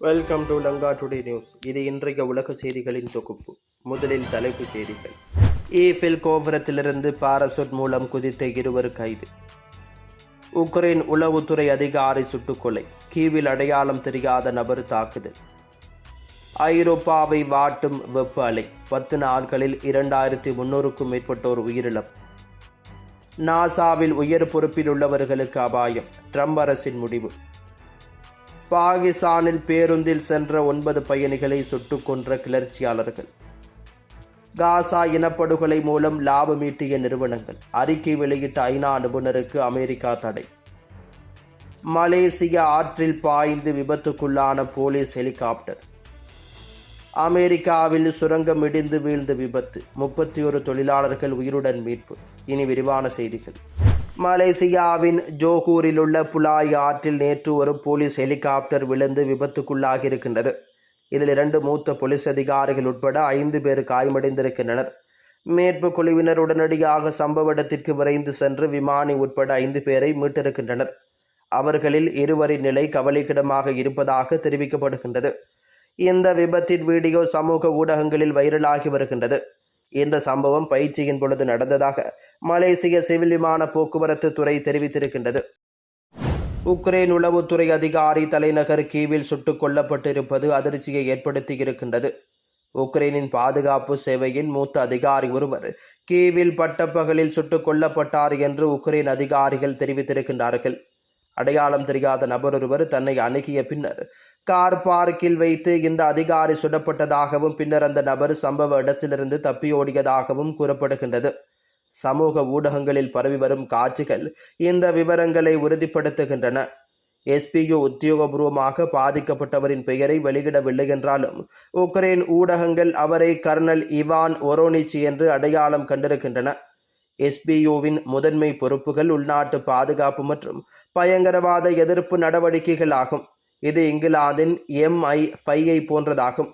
Welcome to Lanka today news இது இன்றைய உலக செய்திகளின் தொகுப்பு. முதலில் தலைப்புச் செய்திகள். ஈஃபில் கோபுரத்திலிருந்து பாரசூட் மூலம் குதித்த இருவர் கைது. உக்ரைன் உளவுத்துறை அதிகாரி சுட்டுக்கொலை. கீவில் அடையாளம் தெரியாத நபர் தாக்குதல். ஐரோப்பாவை வாட்டும் வெப்ப அலை. பத்து நாட்களில் இரண்டாயிரத்தி முன்னூறுக்கும் மேற்பட்டோர் உயிரிழப்பு. நாசாவில் உயர் பொறுப்பில் உள்ளவர்களுக்கு அபாயம். ட்ரம்ப் அரசின் முடிவு. பாகிஸ்தானில் பேருந்தில் சென்ற ஒன்பது பயணிகளை சுட்டுக் கொன்ற கிளர்ச்சியாளர்கள். காசா இனப்படுகொலை மூலம் லாபம் ஈட்டிய நிறுவனங்கள். அறிக்கை வெளியிட்ட ஐநா நிபுணருக்கு அமெரிக்கா தடை. மலேசிய ஆற்றில் பாய்ந்து விபத்துக்குள்ளான போலீஸ் ஹெலிகாப்டர். அமெரிக்காவில் சுரங்கம் இடிந்து வீழ்ந்த விபத்து. முப்பத்தி ஒரு தொழிலாளர்கள் உயிருடன் மீட்பு. இனி விரிவான செய்திகள். மலேசியாவின் ஜோகூரில் உள்ள புலாய் ஆற்றில் நேற்று ஒரு போலீஸ் ஹெலிகாப்டர் விழுந்து விபத்துக்குள்ளாகி இருக்கின்றது இதில் இரண்டு மூத்த போலீஸ் அதிகாரிகள் உட்பட ஐந்து பேர் காயமடைந்திருக்கின்றனர். மேற்பு குழுவினர் உடனடியாக சம்பவ இடத்திற்கு விரைந்து சென்று விமானி உட்பட ஐந்து பேரை மீட்டிருக்கின்றனர் அவர்களில் இருவரின் நிலை கவலைக்கிடமாக இருப்பதாக தெரிவிக்கப்படுகின்றது. இந்த விபத்தின் வீடியோ சமூக ஊடகங்களில் வைரலாகி வருகின்றது. இந்த சம்பவம் பயிற்சியின் பொழுது நடந்ததாக மலேசிய சிவில் விமான போக்குவரத்து துறை தெரிவித்திருக்கின்றது. உக்ரைன் உளவுத்துறை அதிகாரி தலைநகர் கீவில் சுட்டுக் கொல்லப்பட்டிருப்பது அதிர்ச்சியை ஏற்படுத்தியிருக்கின்றது. உக்ரைனின் பாதுகாப்பு சேவையின் மூத்த அதிகாரி ஒருவர் கீவில் பட்டப்பகலில் சுட்டுக் கொல்லப்பட்டார் என்று உக்ரைன் அதிகாரிகள் தெரிவித்திருக்கின்றார்கள். அடையாளம் தெரியாத நபர் ஒருவர் தன்னை அணுகிய பின்னர் கார் பார்க்கில் வைத்து இந்த அதிகாரி சுடப்பட்டதாகவும் பின்னர் அந்த நபர் சம்பவ இடத்திலிருந்து தப்பியோடியதாகவும் கூறப்படுகின்றது. சமூக ஊடகங்களில் பரவி வரும் காட்சிகள் இந்த விவரங்களை உறுதிப்படுத்துகின்றன. எஸ்பியு உத்தியோகபூர்வமாக பாதிக்கப்பட்டவரின் பெயரை வெளியிடவில்லை என்றாலும் உக்ரைன் ஊடகங்கள் அவரை கர்னல் இவான் ஒரோனிச் என்று அடையாளம் கண்டிருக்கின்றன. எஸ்பியுவின் முதன்மை பொறுப்புகள் உள்நாட்டு பாதுகாப்பு மற்றும் பயங்கரவாத எதிர்ப்பு நடவடிக்கைகள் ஆகும். இது இங்கிலாந்தின் எம்ஐ ஃபையை போன்றதாகும்.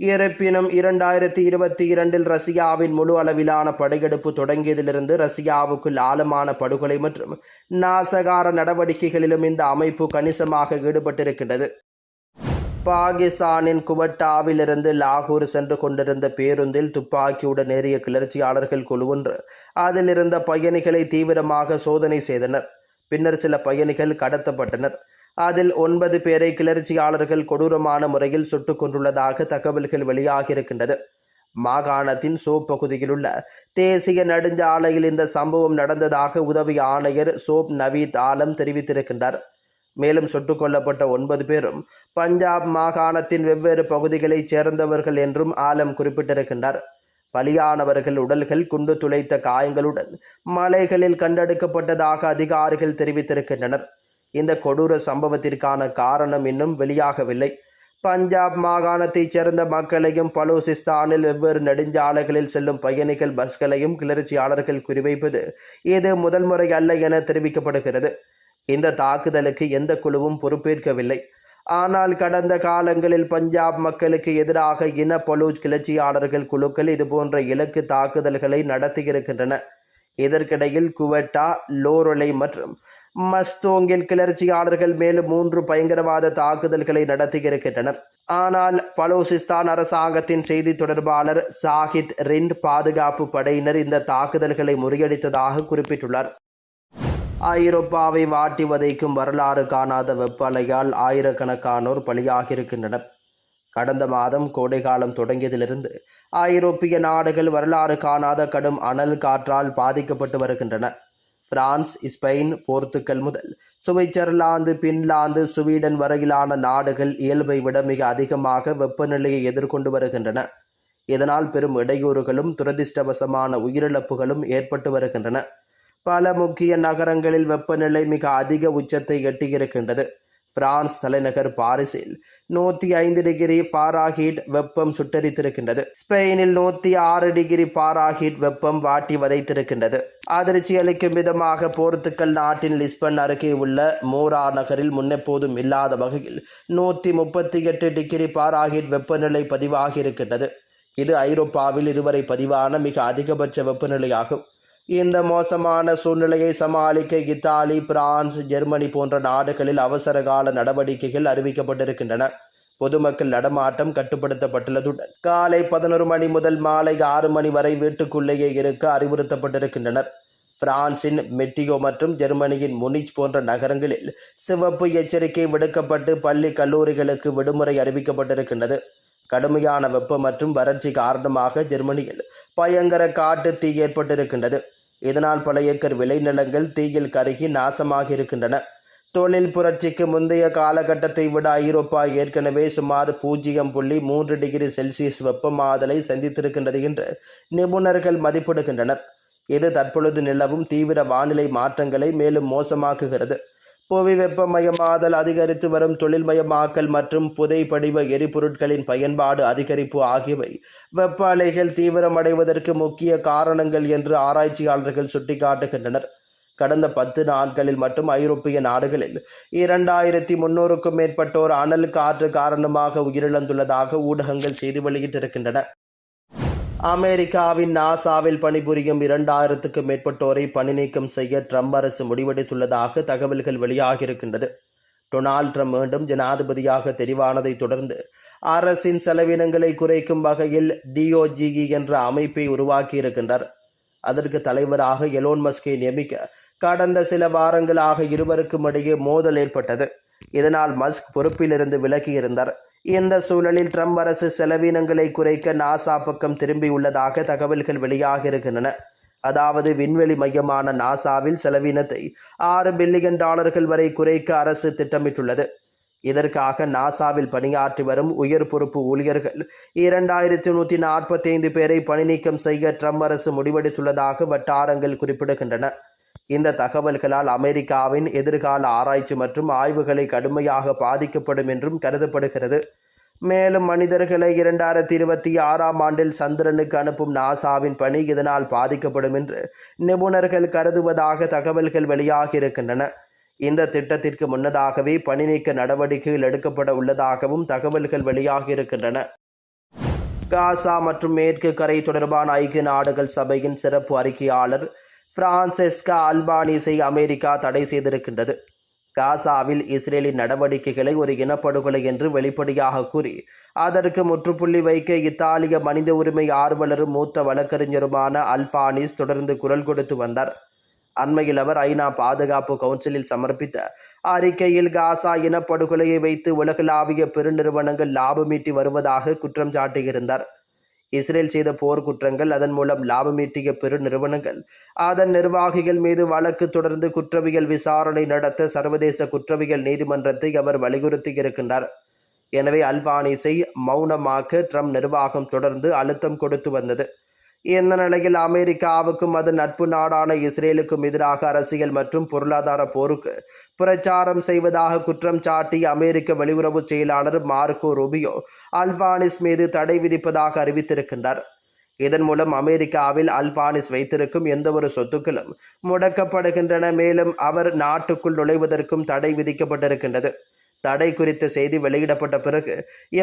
இருப்பினும் இரண்டாயிரத்தி இருபத்தி இரண்டில் ரஷ்யாவின் முழு அளவிலான படையெடுப்பு தொடங்கியதிலிருந்து ரஷ்யாவுக்குள் ஆழமான படுகொலை மற்றும் நாசகார நடவடிக்கைகளிலும் இந்த அமைப்பு கணிசமாக ஈடுபட்டிருக்கின்றது. பாகிஸ்தானின் குவட்டாவிலிருந்து லாகூர் சென்று கொண்டிருந்த பேருந்தில் துப்பாக்கியுடன் ஏறிய கிளர்ச்சியாளர்கள் குழு ஒன்று அதில் இருந்த பயணிகளை தீவிரமாக சோதனை செய்தனர். பின்னர் சில பயணிகள் கடத்தப்பட்டனர். அதில் ஒன்பது பேரை கிளர்ச்சியாளர்கள் கொடூரமான முறையில் சுட்டுக் கொண்டுள்ளதாக தகவல்கள் வெளியாகியிருக்கின்றது. மாகாணத்தின் சோப் பகுதியில் உள்ள தேசிய நெடுஞ்சாலையில் இந்த சம்பவம் நடந்ததாக உதவி ஆணையர் சோப் நவீத் ஆலம் தெரிவித்திருக்கின்றார். மேலும் சுட்டுக் கொல்லப்பட்ட ஒன்பது பேரும் பஞ்சாப் மாகாணத்தின் வெவ்வேறு பகுதிகளைச் சேர்ந்தவர்கள் என்றும் ஆலம் குறிப்பிட்டிருக்கின்றார். பலியானவர்கள் உடல்கள் குண்டு துளைத்த காயங்களுடன் மலைகளில் கண்டெடுக்கப்பட்டதாக அதிகாரிகள் தெரிவித்திருக்கின்றனர். இந்த கொடூர சம்பவத்திற்கான காரணம் இன்னும் வெளியாகவில்லை. பஞ்சாப் மாகாணத்தைச் சேர்ந்த மக்களையும் பலூசிஸ்தானில் வெவ்வேறு நெடுஞ்சாலைகளில் செல்லும் பயணிகள் பஸ்களையும் கிளர்ச்சியாளர்கள் குறிவைப்பது இது முதல் முறை அல்ல என தெரிவிக்கப்படுகிறது. இந்த தாக்குதலுக்கு எந்த குழுவும் பொறுப்பேற்கவில்லை. ஆனால் கடந்த காலங்களில் பஞ்சாப் மக்களுக்கு எதிராக இன பலூச் கிளர்ச்சியாளர்கள் குழுக்கள் இதுபோன்ற இலக்கு தாக்குதல்களை நடத்தியிருக்கின்றன. இதற்கிடையில் குவெட்டா லோரொலை மற்றும் மஸ்தோங்கில் கிளர்ச்சியாளர்கள் மேலும் மூன்று பயங்கரவாத தாக்குதல்களை நடத்தியிருக்கின்றனர். ஆனால் பலோசிஸ்தான் அரசாங்கத்தின் செய்தி தொடர்பாளர் சாஹித் ரிண்ட் பாதுகாப்பு படையினர் இந்த தாக்குதல்களை முறியடித்ததாக குறிப்பிட்டுள்ளார். ஐரோப்பாவை வாட்டி வதைக்கும் வரலாறு காணாத வெப்பலையால் ஆயிரக்கணக்கானோர் பலியாகியிருக்கின்றனர். கடந்த மாதம் கோடைகாலம் தொடங்கியதிலிருந்து ஐரோப்பிய நாடுகள் வரலாறு காணாத கடும் அனல் காற்றால் பாதிக்கப்பட்டு வருகின்றன. பிரான்ஸ் ஸ்பெயின் போர்த்துக்கல் முதல். சுவிட்சர்லாந்து பின்லாந்து சுவீடன் வரையிலான நாடுகள் இயல்பை விட மிக அதிகமாக வெப்பநிலையை எதிர்கொண்டு வருகின்றன. இதனால் பெரும் இடையூறுகளும் துரதிர்ஷ்டவசமான உயிரிழப்புகளும் ஏற்பட்டு வருகின்றன. பல முக்கிய நகரங்களில் வெப்பநிலை மிக அதிக உச்சத்தை எட்டியிருக்கின்றது. பிரான்ஸ் தலைநகர் பாரிஸில் நூற்றி ஐந்து டிகிரி பாராஹீட் வெப்பம் சுட்டரித்திருக்கின்றது. ஸ்பெயினில் நூற்றி ஆறு டிகிரி பாராஹீட் வெப்பம் வாட்டி வதைத்திருக்கின்றது. அதிர்ச்சி அளிக்கும் விதமாக போர்த்துக்கல் நாட்டின் லிஸ்பன் அருகே உள்ள மோரா நகரில் முன்னெப்போதும் இல்லாத வகையில் நூற்றி முப்பத்தி எட்டு டிகிரி பாராஹீட் வெப்பநிலை பதிவாகியிருக்கின்றது. இது ஐரோப்பாவில் இதுவரை பதிவான மிக அதிகபட்ச வெப்பநிலையாகும். இந்த மோசமான சூழ்நிலையை சமாளிக்க இத்தாலி பிரான்ஸ் ஜெர்மனி போன்ற நாடுகளில் அவசரகால நடவடிக்கைகள் அறிவிக்கப்பட்டிருக்கின்றன. பொதுமக்கள் நடமாட்டம் கட்டுப்படுத்தப்பட்டுள்ளதுடன் காலை பதினொரு மணி முதல் மாலை ஆறு மணி வரை வீட்டுக்குள்ளேயே இருக்க அறிவுறுத்தப்பட்டிருக்கின்றனர். பிரான்சின் மெட்டியோ மற்றும் ஜெர்மனியின் முனிச் போன்ற நகரங்களில் சிவப்பு எச்சரிக்கை விடுக்கப்பட்டு பள்ளி கல்லூரிகளுக்கு விடுமுறை அறிவிக்கப்பட்டிருக்கின்றது. கடுமையான வெப்பம் மற்றும் வறட்சி காரணமாக ஜெர்மனியில் பயங்கர காட்டு தீ ஏற்பட்டிருக்கின்றது. இதனால் பல ஏக்கர் விளைநிலங்கள் தீயில் கருகி நாசமாக இருக்கின்றன தொழில் புரட்சிக்கு முந்தைய காலகட்டத்தை விட ஐரோப்பா ஏற்கனவே சுமார் பூஜ்ஜியம் புள்ளி மூன்று டிகிரி செல்சியஸ் வெப்பமாதலை சந்தித்திருக்கின்றது என்று நிபுணர்கள் மதிப்பிடுகின்றனர். இது தற்பொழுது நிலவும் தீவிர வானிலை மாற்றங்களை மேலும் மோசமாக்குகிறது. புவி வெப்பமயமாதல் அதிகரித்து வரும் தொழில்மயமாக்கல் மற்றும் புதைப்படிவ எரிபொருட்களின் பயன்பாடு அதிகரிப்பு ஆகியவை வெப்ப அலைகள் தீவிரமடைவதற்கு முக்கிய காரணங்கள் என்று ஆராய்ச்சியாளர்கள் சுட்டிக்காட்டுகின்றனர். கடந்த பத்து நாட்களில் மட்டும் ஐரோப்பிய நாடுகளில் இரண்டாயிரத்தி முன்னூறுக்கும் மேற்பட்டோர் அனல் காற்று காரணமாக உயிரிழந்துள்ளதாக ஊடகங்கள் செய்தி வெளியிட்டிருக்கின்றன. அமெரிக்காவின் நாசாவில் பணிபுரியும் இரண்டாயிரத்துக்கும் மேற்பட்டோரை பணிநீக்கம் செய்ய ட்ரம்ப் அரசு முடிவெடுத்துள்ளதாக தகவல்கள் வெளியாகியிருக்கின்றது. டொனால்ட் ட்ரம்ப் மீண்டும் ஜனாதிபதியாக தெரிவானதைத் தொடர்ந்து அரசின் செலவினங்களை குறைக்கும் வகையில் டிஓஜிஇ என்ற அமைப்பை உருவாக்கியிருக்கின்றார். அதற்கு தலைவராக எலோன் மஸ்கை நியமிக்க கடந்த சில வாரங்களாக இருவருக்கும் இடையே மோதல் ஏற்பட்டது. இதனால் மஸ்க் பொறுப்பிலிருந்து விலகியிருந்தார். இந்த சூழலில் ட்ரம்ப் அரசு செலவினங்களை குறைக்க நாசா பக்கம் திரும்பியுள்ளதாக தகவல்கள் வெளியாகியிருக்கின்றன அதாவது விண்வெளி மையமான நாசாவில் செலவினத்தை ஆறு பில்லியன் டாலர்கள் வரை குறைக்க அரசு திட்டமிட்டுள்ளது. இதற்காக நாசாவில் பணியாற்றி வரும் உயர் பொறுப்பு ஊழியர்கள் இரண்டாயிரத்தி நூற்றி நாற்பத்தைந்து பேரை பணிநீக்கம் செய்ய ட்ரம்ப் அரசு முடிவெடுத்துள்ளதாக வட்டாரங்கள் குறிப்பிடுகின்றன. இந்த தகவல்களால் அமெரிக்காவின் எதிர்கால ஆராய்ச்சி மற்றும் ஆய்வுகளை கடுமையாக பாதிக்கப்படும் என்றும் கருதப்படுகிறது. மேலும் மனிதர்களை இரண்டாயிரத்தி இருபத்தி ஆறாம் ஆண்டில் சந்திரனுக்கு அனுப்பும் நாசாவின் பணி இதனால் பாதிக்கப்படும் என்று நிபுணர்கள் கருதுவதாக தகவல்கள் வெளியாகியிருக்கின்றன. இந்த திட்டத்திற்கு முன்னதாகவே பணி நீக்க நடவடிக்கைகள் எடுக்கப்பட உள்ளதாகவும் தகவல்கள் வெளியாகியிருக்கின்றன. காசா மற்றும் மேற்கு கரை தொடர்பான ஐக்கிய நாடுகள் சபையின் சிறப்பு அறிக்கையாளர் பிரான்செஸ்கா அல்பானிஸை அமெரிக்கா தடை செய்திருக்கின்றது. காசாவில் இஸ்ரேலின் நடவடிக்கைகளை ஒரு இனப்படுகொலை என்று வெளிப்படையாக கூறி அதற்கு முற்றுப்புள்ளி வைக்க இத்தாலிய மனித உரிமை ஆர்வலரும் மூத்த வழக்கறிஞருமான அல்பானிஸ் தொடர்ந்து குரல் கொடுத்து வந்தார். அண்மையில் அவர் ஐநா பாதுகாப்பு கவுன்சிலில் சமர்ப்பித்த அறிக்கையில் காசா இனப்படுகொலையை வைத்து உலகளாவிய பெருநிறுவனங்கள் லாபமீட்டி வருவதாக குற்றம் சாட்டியிருந்தார். இஸ்ரேல் செய்த போர் குற்றங்கள் அதன் மூலம் லாபமீட்டிய பெரு நிறுவனங்கள். அதன் நிர்வாகிகள் மீது வழக்கு தொடர்ந்து குற்றவியல் விசாரணை நடத்த சர்வதேச குற்றவியல் நீதிமன்றத்தை அவர் வலியுறுத்தியிருக்கின்றார் எனவே அல்பானிஸை மௌனமாக்க ட்ரம்ப் நிர்வாகம் தொடர்ந்து அழுத்தம் கொடுத்து வந்தது. இந்த நிலையில் அமெரிக்காவுக்கும் அது நட்பு நாடான இஸ்ரேலுக்கும் எதிராக அரசியல் மற்றும் பொருளாதார போருக்கு பிரச்சாரம் செய்வதாக குற்றம் சாட்டி அமெரிக்க வெளியுறவு செயலாளர் மார்க்கோ ரூபியோ அல்பானிஸ் மீது தடை விதிப்பதாக அறிவித்திருக்கின்றார். இதன் மூலம் அமெரிக்காவில் அல்பானிஸ் வைத்திருக்கும் எந்தவொரு சொத்துக்களும் முடக்கப்படுகின்றன. மேலும் அவர் நாட்டுக்குள் நுழைவதற்கும் தடை விதிக்கப்பட்டிருக்கின்றது. தடை குறித்த செய்தி வெளியிடப்பட்ட பிறகு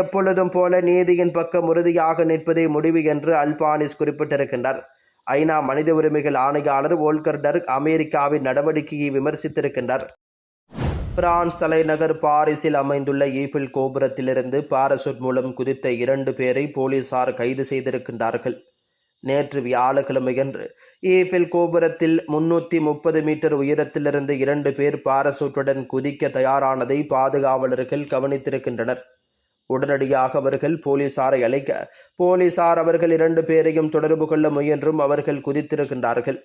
எப்பொழுதும் போல நீதியின் பக்கம் உறுதியாக நிற்பதே முடிவு என்று அல்பானிஸ் குறிப்பிட்டிருக்கின்றார். ஐநா மனித உரிமைகள் ஆணையாளர் ஓல்கர் டர்க் அமெரிக்காவின் நடவடிக்கையை விமர்சித்திருக்கின்றார். பிரான்ஸ் தலைநகர் பாரிஸில் அமைந்துள்ள ஈஃபில் கோபுரத்திலிருந்து பாரசூட் மூலம் குதித்த இரண்டு பேரை போலீசார் கைது செய்திருக்கின்றார்கள். நேற்று வியாழக்கிழமையன்று ஈஃபில் கோபுரத்தில் முன்னூற்றி முப்பது மீட்டர் உயரத்திலிருந்து இரண்டு பேர் பாரசூட்டுடன் குதிக்க தயாரானதை பாதுகாவலர்கள் கவனித்திருக்கின்றனர். உடனடியாக அவர்கள் போலீசாரை அழைக்க போலீசார் அவர்கள் இரண்டு பேரையும் தொடர்பு கொள்ள முயன்றும் அவர்கள் குதித்திருக்கின்றார்கள்.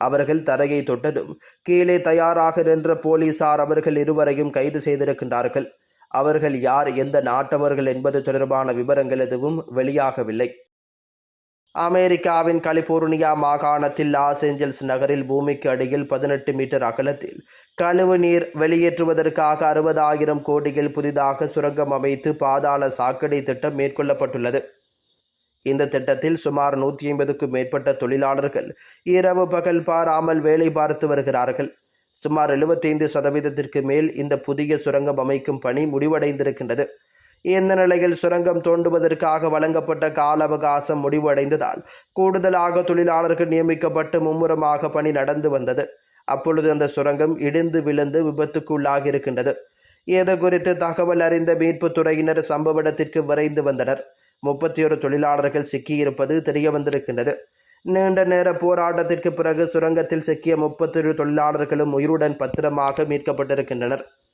அவர்கள் தரையை தொட்டதும் கீழே தயாராக நின்ற போலீசார் அவர்கள் இருவரையும் கைது செய்திருக்கின்றார்கள். அவர்கள் யார் எந்த நாட்டவர்கள் என்பது தொடர்பான விவரங்கள் எதுவும் வெளியாகவில்லை. அமெரிக்காவின் கலிபோர்னியா மாகாணத்தில் லாஸ் ஏஞ்சல்ஸ் நகரில் பூமிக்கு அடியில் பதினெட்டு மீட்டர் அகலத்தில் கழிவு நீர் வெளியேற்றுவதற்காக அறுபதாயிரம் கோடியில் புதிதாக சுரங்கம் அமைத்து பாதாள சாக்கடை திட்டம் மேற்கொள்ளப்பட்டுள்ளது. இந்த திட்டத்தில் சுமார் நூற்றி ஐம்பதுக்கும் மேற்பட்ட தொழிலாளர்கள் இரவு பகல் பாராமல் வேலை பார்த்து வருகிறார்கள். சுமார் எழுபத்தைந்து சதவீதத்திற்கு மேல் இந்த புதிய சுரங்கம் அமைக்கும் பணி முடிவடைந்திருக்கின்றது. இந்த நிலையில் சுரங்கம் தோண்டுவதற்காக வழங்கப்பட்ட கால அவகாசம் முடிவடைந்ததால் கூடுதலாக தொழிலாளர்கள் நியமிக்கப்பட்டு மும்முரமாக பணி நடந்து வந்தது. அப்பொழுது அந்த சுரங்கம் இடிந்து விழுந்து விபத்துக்குள்ளாகி இருக்கின்றது. இது குறித்து தகவல் அறிந்த மீட்புத் துறையினர் சம்பவ இடத்திற்கு விரைந்து வந்தனர். முப்பத்தி ஒரு தொழிலாளர்கள் சிக்கியிருப்பது தெரிய வந்திருக்கின்றது நீண்ட நேர போராட்டத்திற்கு பிறகு சுரங்கத்தில் சிக்கிய முப்பத்தொரு தொழிலாளர்களும் உயிருடன் பத்திரமாக மீட்கப்பட்டிருக்கின்றனர்.